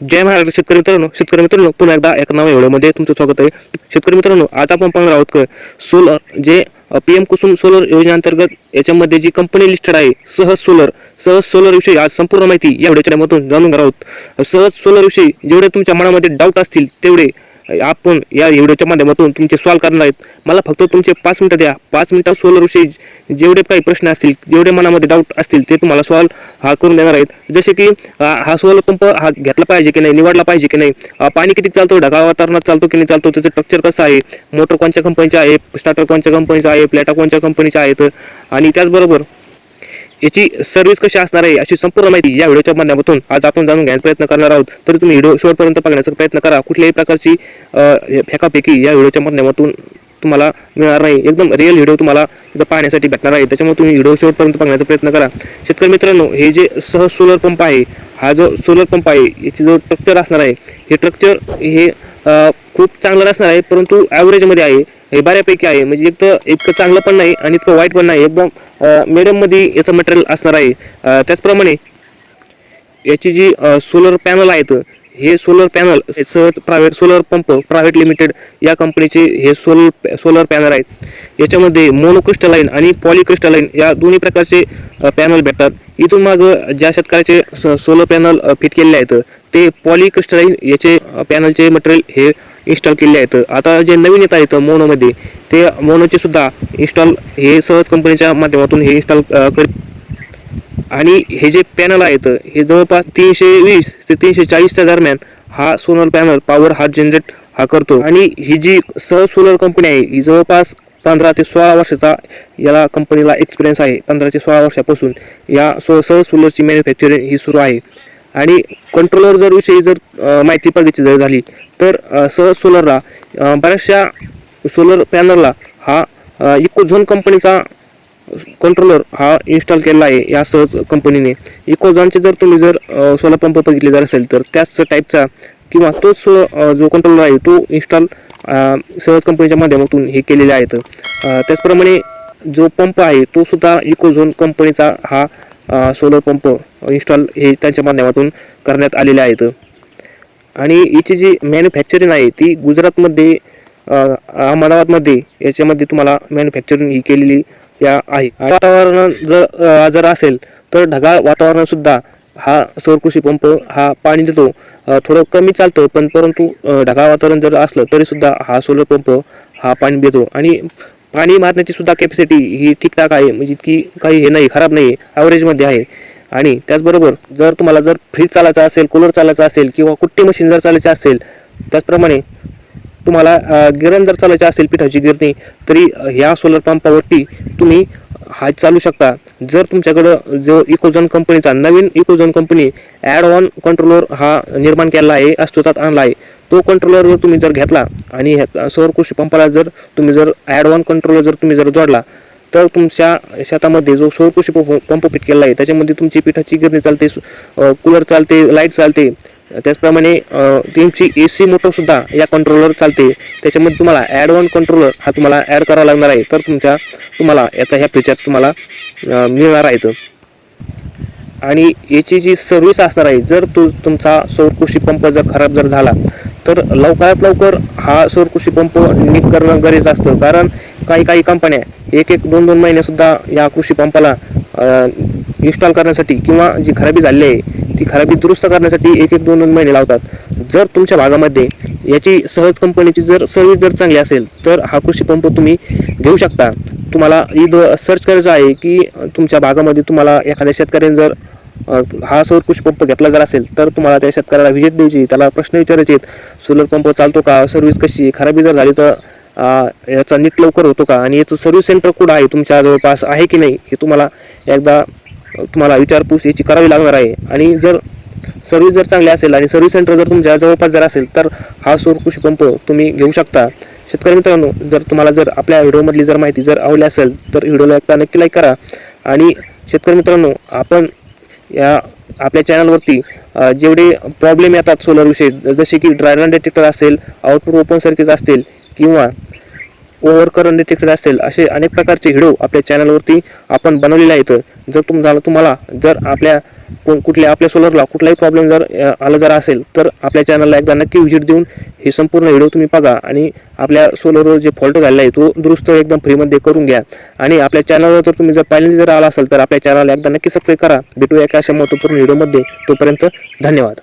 जय महाराष्ट्र शेतकरी मित्रांनो शेतकरी मित्रांनो पुन्हा एकदा एका नव्या व्हिडिओमध्ये तुमचं स्वागत आहे. शेतकरी मित्रांनो आज आपण पाहणार आहोत का solar J P M Kusum solar योजनेअंतर्गत याच्यामध्ये जी कंपनी लिस्टेड आहे सहज सोलर सहज सोलर विषयी आज संपूर्ण माहिती या व्हिडिओच्या माध्यमातून जाणून घेणार आहोत. सहज सोलर विषयी जेवढे तुमच्या मनामध्ये डाऊट असतील तेवढे आपण या व्हिडिओच्या माध्यमातून तुमचे सॉल्व करणार आहेत. मला फक्त तुमचे पाच मिनिटं द्या. पाच मिनटं सोलर विषयी जेवढे काही प्रश्न असतील जेवढे मनामध्ये डाऊट असतील ते तुम्हाला सॉल्व हा करून देणार आहेत. जसे की हा सोलर पंप हा घेतला पाहिजे की नाही निवडला पाहिजे की नाही पाणी किती चालतो ढगाळ वातावरणात चालतो की नाही चालतो त्याचं स्ट्रक्चर कसं आहे मोटर कोणत्या कंपनीचं आहे स्टार्टर कोणत्या कंपनीचं आहे प्लॅटा कोणत्या कंपनीच्या आहेत आणि त्याचबरोबर याची सर्व्हिस कशी असणार आहे अशी संपूर्ण माहिती या व्हिडिओच्या माध्यमातून आज आपण जाणून घेण्याचा प्रयत्न करणार आहोत. तर तुम्ही व्हिडिओ शेवटपर्यंत बघण्याचा प्रयत्न करा. कुठल्याही प्रकारची अ, फेकाफेकी या व्हिडिओच्या माध्यमातून तुम्हाला मिळणार नाही. एकदम रिअल व्हिडिओ तुम्हाला इथं पाहण्यासाठी भेटणार आहे. त्याच्यामुळे तुम्ही व्हिडिओ शेवटपर्यंत बघण्याचा प्रयत्न करा. शेतकरी मित्रांनो हे जे सहज सोलर पंप आहे हा जो सोलर पंप आहे याची जो स्ट्रक्चर असणार आहे हे स्ट्रक्चर हे खूप चांगलं असणार आहे परंतु ॲव्हरेजमध्ये आहे. हे बऱ्यापैकी आहे. म्हणजे एक तर इतकं चांगलं पण नाही आणि इतकं वाईट पण नाही. एकदम मेडममध्ये याचं मटेरियल असणार आहे. त्याचप्रमाणे याची जी सोलर पॅनल आहेत हे सोलर पॅनल सहज private solar pump private limited या कंपनीचे हे सोलर सोलर पॅनल आहेत. याच्यामध्ये मोनोक्रिस्टलाईन आणि पॉलिक्रिस्टलाईन या दोन्ही प्रकारचे पॅनल भेटतात. इथून मग ज्या शेतकऱ्याचे सोलर पॅनल फिट केलेले आहेत ते पॉलिक्रिस्टलाईन याचे पॅनलचे मटेरियल हे इन्स्टॉल केले आहेत. आता जे नवीन येत आहेत मोनोमध्ये ते मोनोचे सुद्धा इन्स्टॉल हे सहज कंपनीच्या माध्यमातून हे इन्स्टॉल कर आणि हे जे पॅनल आहेत हे जवळपास तीनशे वीस ते तीनशे चाळीसच्या दरम्यान हा सोलर पॅनल पॉवर हा जनरेट हा करतो. आणि ही जी सहज सोलर कंपनी आहे ही जवळपास पंधरा ते सोळा वर्षाचा याला कंपनीला एक्सपिरियन्स आहे. पंधरा ते सोळा वर्षापासून या सो सहज सोलरची मॅन्युफॅक्चरिंग ही सुरू आहे. आणि कंट्रोलर जर विषयी जर माहिती पाहिजे जर झाली तर सहज सोलरला बऱ्याचशा सोलर पॅनलला हा इकोझोन कंपनीचा कंट्रोलर हा इन्स्टॉल केलेला आहे या सहज कंपनीने इकोझॉनचे जर तुम्ही जर सोलर पंप बघितले जर असेल तर त्याच टाईपचा किंवा तोच सो जो कंट्रोलर आहे तो इन्स्टॉल सहज कंपनीच्या माध्यमातून हे केलेले आहेत. त्याचप्रमाणे जो पंप आहे तो सुद्धा इकोझोन कंपनीचा हा सोलर पंप इन्स्टॉल हे त्यांच्या माध्यमातून करण्यात आलेले आहेत. आणि याची जी मॅन्युफॅक्चरिंग आहे ती गुजरातमध्ये अहमदाबादमध्ये याच्यामध्ये तुम्हाला मॅन्युफॅक्चरिंग ही केलेली या आहे. वातावरण जर जर असेल तर ढगाळ वातावरणसुद्धा हा सौरकृषी पंप हा पाणी देतो. थोडं कमी चालतं पण परंतु ढगाळ वातावरण जर असलं तरीसुद्धा हा सोलर पंप हा पाणी देतो. आणि पाणी मारण्याची सुद्धा कॅपॅसिटी ही ठीकठाक आहे. म्हणजे इतकी काही हे नाही खराब नाही ॲव्हरेजमध्ये आहे. आणि त्याचबरोबर जर तुम्हाला जर फ्रीज चालायचा असेल कूलर चालायचा असेल किंवा कुट्टी मशीन जर चालायची असेल त्याचप्रमाणे तुम्हाला गिरण जर चालायची असेल पिठाची गिरणी तरी ह्या सोलर पंपावरती तुम्ही हा चालू शकता. जर तुमच्याकडं जो इकोझोन कंपनीचा नवीन Ecozone company add on controller हा निर्माण केला आहे अस्तित्वात आणला आहे तो कंट्रोलर जर तुम्ही जर घेतला आणि ह्या सौर कृषी पंपाला जर तुम्ही जर ॲड ऑन कंट्रोलर जर तुम्ही जर जोडला तर तुमच्या शेतामध्ये जो सौर कृषी पंप पंप फिट केलेला आहे त्याच्यामध्ये तुमची पिठाची गिरणी चालते कूलर चालते लाइट चालते. त्याचप्रमाणे तुमची ए सी मोटरसुद्धा या कंट्रोलर चालते. त्याच्यामध्ये तुम्हाला ॲड ऑन कंट्रोलर हा तुम्हाला ॲड करावा लागणार आहे तर तुमच्या तुम्हाला याचा ह्या फीचर तुम्हाला मिळणार आहेत आणि याची जी सर्व्हिस असणार आहे जर तू तुमचा सौर कृषी पंप जर खराब जर झाला तर लवकरात लवकर हा सौरकृषी पंप नीट करणं गरजेचं असतं. कारण काही काही कंपन्या एक एक दोन दोन महिनेसुद्धा या कृषी पंपाला इन्स्टॉल करण्यासाठी किंवा जी खराबी झालेली आहे ती खराबी दुरुस्त करण्यासाठी एक एक दोन दोन महिने लावतात. जर तुमच्या भागामध्ये याची सहज कंपनीची जर सर्व्हिस जर चांगली असेल तर हा कृषी पंप तुम्ही घेऊ शकता. तुम्हाला इथं सर्च करायचं आहे की तुमच्या भागामध्ये तुम्हाला एखाद्या शेतकऱ्याने जर हा सौर कृषी पंप घेतला जर असेल तर तुम्हाला त्या शेतकऱ्याला व्हिजिट द्यायची त्याला प्रश्न विचारायचे सोलर पंप चालतो का सर्व्हिस कशी खराबी जर झाली तर याचा नीट लवकर होतो का आणि याचं सर्व्हिस सेंटर कुठं आहे तुमच्या जवळपास आहे की नाही हे तुम्हाला एकदा तुम्हाला विचारपूस याची करावी लागणार आहे. आणि जर सर्व्हिस जर चांगली असेल आणि सर्व्हिस सेंटर जर तुमच्या जवळपास जर असेल तर हा सौर कृषी पंप तुम्ही घेऊ शकता. शेतकरी मित्रांनो जर तुम्हाला जर आपल्या व्हिडिओमधली जर माहिती जर आवडली असेल तर व्हिडिओला एकदा नक्की लाईक करा. आणि शेतकरी मित्रांनो आपण या आपल्या चॅनलवरती जेवढे प्रॉब्लेम येतात सोलरविषयी जसे की ड्रायरन डिटेक्टर असेल आउटपुट ओपन सर्किट असतील किंवा ओव्हर करंट डिटेक्टर असेल असे अनेक प्रकारचे व्हिडिओ आपल्या चॅनलवरती आपण बनवलेले आहेत. जर तुम्हाला तुम्हाला जर आपल्या कोण कुठल्या आपल्या सोलरला कुठलाही प्रॉब्लेम जर आला जर असेल तर आपल्या चॅनलला एकदा नक्की व्हिजिट देऊन हे संपूर्ण व्हिडिओ तुम्ही बघा आणि आपल्या सोलरवर जे फॉल्ट झालेला आहे तो दुरुस्त एकदम फ्रीमध्ये करून घ्या. आणि आपल्या चॅनलवर जर तुम्ही जर पाहिले जर आला असाल तर आपल्या चॅनलला एकदा नक्की सबस्क्राईब करा. भेटूया एका अशा महत्त्वपूर्ण व्हिडिओमध्ये. तोपर्यंत धन्यवाद.